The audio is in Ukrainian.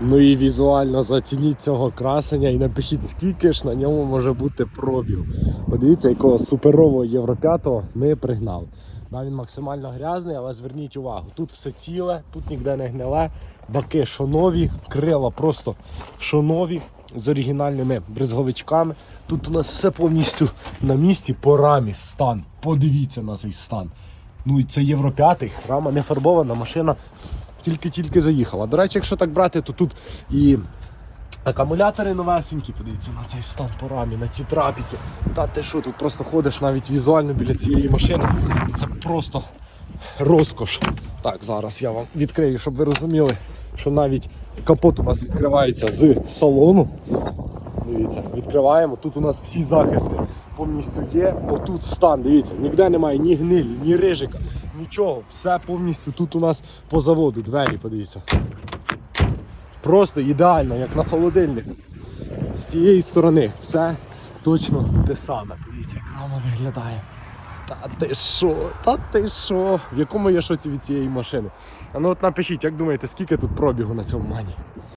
Ну і візуально зацініть цього красення і напишіть, скільки ж на ньому може бути пробіг. Подивіться, якого суперового Євро 5 ми пригнали. Да, він максимально грязний, але зверніть увагу, тут все ціле, тут ніде не гниле, баки шонові, крила просто шонові з оригінальними бризговичками. Тут у нас все повністю на місці по рамі стан. Подивіться на цей стан. Ну і це Євро 5, рама не фарбована, машина тільки-тільки заїхала. До речі, якщо так брати, то тут і акумулятори новесенькі, подивіться на цей стан по рамі, на ці трапіки. Та ти що, тут просто ходиш навіть візуально біля цієї машини. Це просто розкош. Так, зараз я вам відкрию, щоб ви розуміли, що навіть капот у нас відкривається з салону. Дивіться, відкриваємо. Тут у нас всі захисти повністю є. Отут стан, дивіться, ніде немає ні гнилі, ні рижика, нічого. Все повністю тут у нас по заводу. Двері, подивіться. Просто ідеально, як на холодильник. З тієї сторони все точно те саме. Подивіться, як рама виглядає. Та ти що? Та ти що? В якому я шоці від цієї машини? А ну от напишіть, як думаєте, скільки тут пробігу на цьому мані?